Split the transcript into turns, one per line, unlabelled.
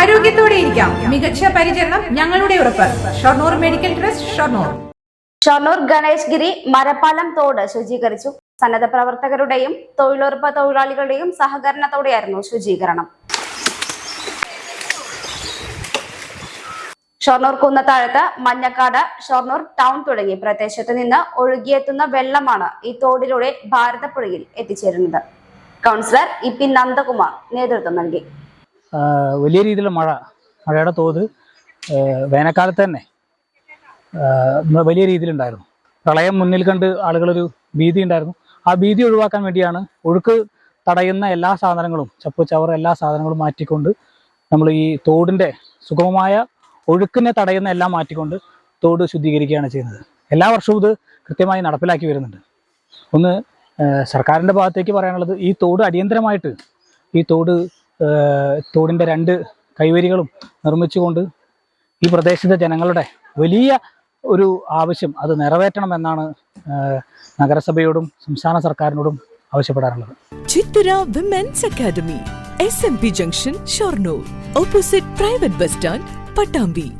ആരോഗ്യത്തോടെ ഇരിക്കാം. മികച്ച പരിചരണം ഞങ്ങളുടെ ഉറപ്പ്. Shoranur medical trust Shoranur.
Shoranur Ganesh Giri Marappalam തോട് ശുചീകരിച്ചു. സന്നദ്ധ പ്രവർത്തകരുടെയും തൊഴിലുറപ്പ് തൊഴിലാളികളുടെയും സഹകരണത്തോടെയായിരുന്നു ശുചീകരണം. ഷൊർണൂർ കുന്നത്താഴത്ത് മഞ്ഞക്കാട് ഷൊർണൂർ ടൗൺ തുടങ്ങി പ്രദേശത്ത് നിന്ന് ഒഴുകിയെത്തുന്ന വെള്ളമാണ് ഈ തോടിലൂടെ ഭാരതപ്പുഴയിൽ എത്തിച്ചേരുന്നത്. കൗൺസിലർ ഇ പി നന്ദകുമാർ നേതൃത്വം നൽകി.
വലിയ രീതിയിലുള്ള മഴ മഴയുടെ തോത് വേനൽക്കാലത്ത് തന്നെ വലിയ രീതിയിലുണ്ടായിരുന്നു. പ്രളയം മുന്നിൽ കണ്ട് ആളുകളൊരു ഭീതി ഉണ്ടായിരുന്നു. ആ ഭീതി ഒഴിവാക്കാൻ വേണ്ടിയാണ് ഒഴുക്ക് തടയുന്ന എല്ലാ സാധനങ്ങളും ചപ്പ് ചവർ എല്ലാ സാധനങ്ങളും മാറ്റിക്കൊണ്ട് നമ്മൾ ഈ തോടിന്റെ സുഗമമായ ഒഴുക്കിനെ തടയുന്ന എല്ലാം മാറ്റിക്കൊണ്ട് തോട് ശുദ്ധീകരിക്കുകയാണ് ചെയ്യുന്നത്. എല്ലാ വർഷവും ഇത് കൃത്യമായി നടപ്പിലാക്കി വരുന്നുണ്ട്. ഒന്ന് സർക്കാരിന്റെ ഭാഗത്തേക്ക് പറയാനുള്ളത് ഈ തോട് അടിയന്തരമായിട്ട് ഈ തോട് തോടിന്റെ രണ്ട് കൈവരികളും നിർമ്മിച്ചുകൊണ്ട് ഈ പ്രദേശത്തെ ജനങ്ങളുടെ വലിയ ഒരു ആവശ്യം അത് നിറവേറ്റണമെന്നാണ് നഗരസഭയോടും സംസ്ഥാന സർക്കാരിനോടും ആവശ്യപ്പെടാറുള്ളത്.
Chittura women's academy S M P junction Shoranur opposite private bus stand Pattambi